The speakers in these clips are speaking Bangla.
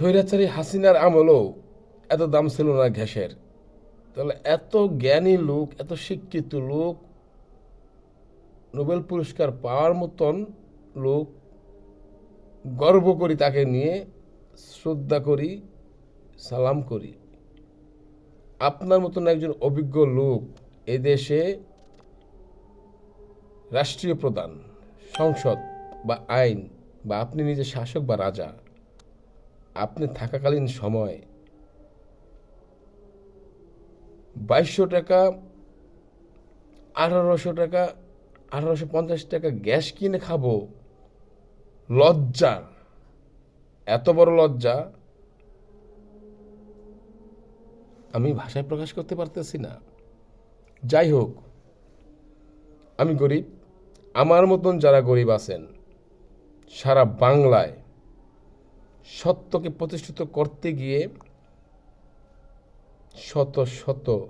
স্বৈরাচারী হাসিনার আমলেও এত দাম ছিল না গ্যাসের। তাহলে এত জ্ঞানী লোক, এত শিক্ষিত লোক, নোবেল পুরস্কার পাওয়ার মতন লোক গর্ব করি তাকে নিয়ে, শ্রদ্ধা করি, সালাম করি। আপনার মতন একজন অভিজ্ঞ লোক এদেশে রাষ্ট্রীয় প্রধান, সংসদ বা আইন বা আপনি নিজে শাসক বা রাজা আপনি থাকাকালীন সময় বাইশশো টাকা, আঠারোশো টাকা, আঠারোশো পঞ্চাশ টাকা গ্যাস কিনে খাব। লজ্জা। এত বড় লজ্জা। আমি ভাষায় প্রকাশ করতে পারতেছি না। যাই হোক, আমি গরিব। আমার মতন যারা গরিব আছেন, সারা বাংলায় সত্যকে প্রতিষ্ঠিত করতে গিয়ে শত শত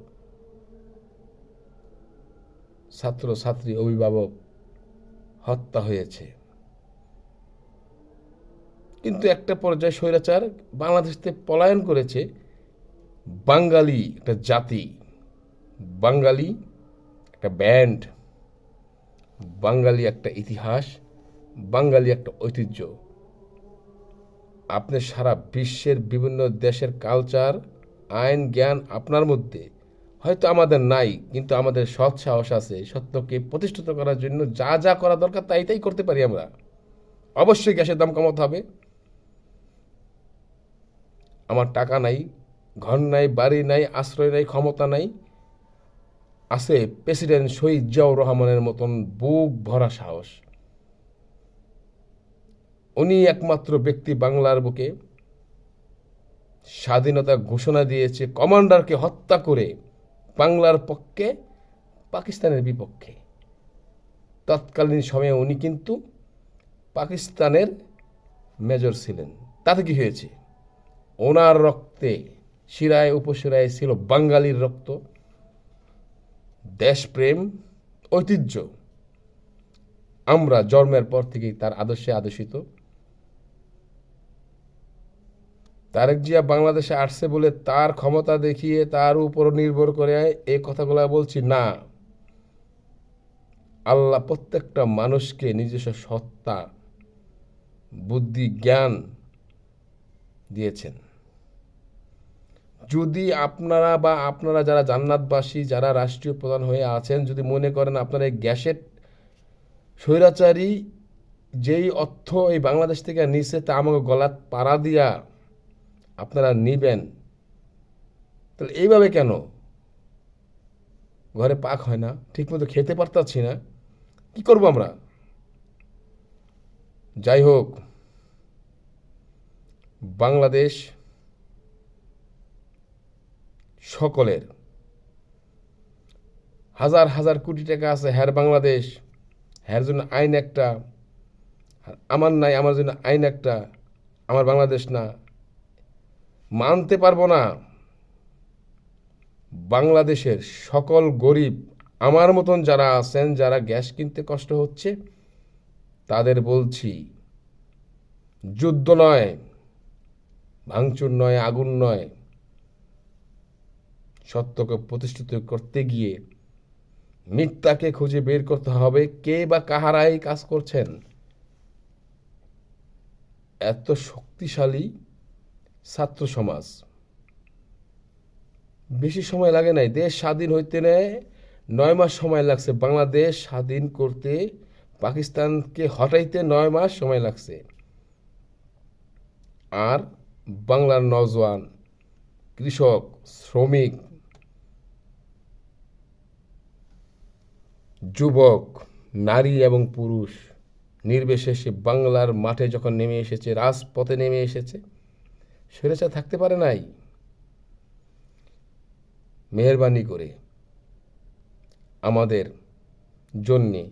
ছাত্র ছাত্রী অভিভাবক হত্যা হয়েছে। কিন্তু একটা পর্যায়ে স্বৈরাচার বাংলাদেশ থেকে পলায়ন করেছে বাঙালি একটা জাতি, বাঙালি একটা ব্যান্ড, বাঙালি একটা ইতিহাস, বাঙালি একটা ঐতিহ্য। আপনি সারা বিশ্বের বিভিন্ন দেশের কালচার আইন, জ্ঞান আপনার মধ্যে। হয়তো আমাদের নাই, কিন্তু আমাদের সৎ সাহস আছে সত্যকে প্রতিষ্ঠিত করার জন্য যা যা করা দরকার তাই তাই করতে পারি আমরা। অবশ্যই গ্যাসের দাম কমাতে হবে। আমার টাকা নাই, ঘর নাই, বাড়ি নাই, আশ্রয় নাই, ক্ষমতা নাই। আছে প্রেসিডেন্ট শহীদ জিয়াউর রহমানের মতন বুক ভরা সাহস। উনি একমাত্র ব্যক্তি বাংলার বুকে স্বাধীনতা ঘোষণা দিয়েছে, কমান্ডারকে হত্যা করে বাংলার পক্ষে, পাকিস্তানের বিপক্ষে। তৎকালীন সময়ে উনি কিন্তু পাকিস্তানের মেজর ছিলেন। তাতে কি হয়েছে? ওনার রক্তে, শিরায় উপশিরায় ছিল বাঙালির রক্ত, দেশপ্রেম, ঐতিহ্য। আমরা জন্মের পর থেকেই তার আদর্শে আদর্শিত। তারেক জিয়া বাংলাদেশে আসছে বলে তার ক্ষমতা দেখিয়ে তার উপর নির্ভর করে এই কথাগুলো বলছি না। আল্লাহ প্রত্যেকটা মানুষকে নিজস্ব সত্তা, বুদ্ধি, জ্ঞান দিয়েছেন। যদি আপনারা বা আপনারা যারা জান্নাতবাসী, যারা রাষ্ট্রীয় প্রধান হয়ে আছেন, যদি মনে করেন আপনারা এই গ্যাসের স্বৈরাচারী, যেই অর্থ এই বাংলাদেশ থেকে নিছে তা আমাকে গলাত পাড়া দিয়া আপনারা নিবেন। তাহলে এইভাবে কেন? ঘরে পাক হয় না, ঠিকমতো খেতে পারতাছি না, কি করব আমরা? যাই হোক, বাংলাদেশ সকলের হাজার হাজার কোটি টাকা আছে, হ্যার বাংলাদেশ, হ্যার জন্য আইন একটা আমার নাই, আমার জন্য আইন একটা, আমার বাংলাদেশ না। মানতে পারব না। বাংলাদেশের সকল গরিব, আমার মতন যারা আছেন, যারা গ্যাস কিনতে কষ্ট হচ্ছে, তাদের বলছি, যুদ্ধ নয়, ভাঙচুর নয়, আগুন নয়। সত্যকে প্রতিষ্ঠিত করতে গিয়ে মিথ্যাকে খুঁজে বের করতে হবে, কে বা কাহারাই কাজ করছেন। এত শক্তিশালী ছাত্র সমাজ। বেশি সময় লাগে নাই। দেশ স্বাধীন হইতে নেয় নয় মাস সময় লাগছে। বাংলাদেশ স্বাধীন করতে, পাকিস্তানকে হটাইতে নয় মাস সময় লাগছে। আর বাংলার নজওয়ান কৃষক, শ্রমিক, যুবক, নারী এবং পুরুষ, নির্বিশেষে বাংলার মাঠে যখন নেমে এসেছে, রাজপথে নেমে এসেছে স্বৈরাচার থাকতে পারে নাই। মেহরবানি করে আমাদের জন্যে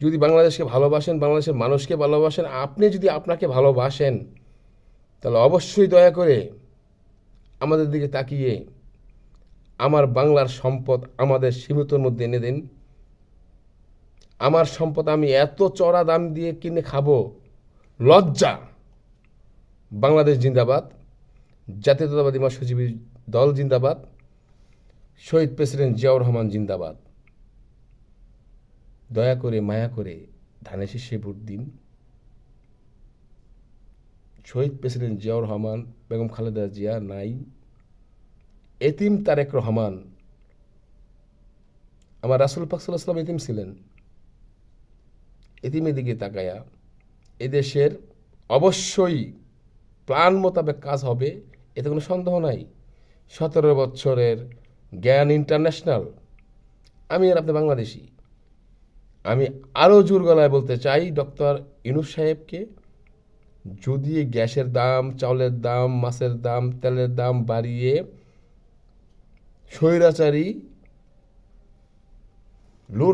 যদি বাংলাদেশকে ভালোবাসেন, বাংলাদেশের মানুষকে ভালোবাসেন, আপনি যদি আপনাকে ভালোবাসেন, তাহলে অবশ্যই দয়া করে আমাদের দিকে তাকিয়ে আমার বাংলার সম্পদ আমাদের সীমিতর মধ্যে এনে দিন। আমার সম্পদ আমি এত চড়া দাম দিয়ে কিনে খাব, লজ্জা। বাংলাদেশ জিন্দাবাদ, জাতীয়তাবাদী মৎস্যজীবী দল জিন্দাবাদ, শহীদ প্রেসিডেন্ট জিয়াউর রহমান জিন্দাবাদ। দয়া করে, মায়া করে ধানের শীর্ষে ভোট দিন। শহীদ প্রেসিডেন্ট জিয়াউর রহমান, বেগম খালেদা জিয়া নাই। এতিম তারেক রহমান, আমার রাসুল পাক সাল্লাহ সাল্লাম এতিম ছিলেন। এতিমের দিকে তাকায়া এদেশের অবশ্যই প্ল্যান মোতাবেক কাজ হবে, এতে কোনো সন্দেহ নাই। সতেরো বছরের জ্ঞান ইন্টারন্যাশনাল। আমি আর আপনি বাংলাদেশি। আমি আরও জোর গলায় বলতে চাই, ডক্টর ইনুস সাহেবকে, যদি গ্যাসের দাম, চাউলের দাম, মাছের দাম, তেলের দাম বাড়িয়ে স্বৈরাচারী লুট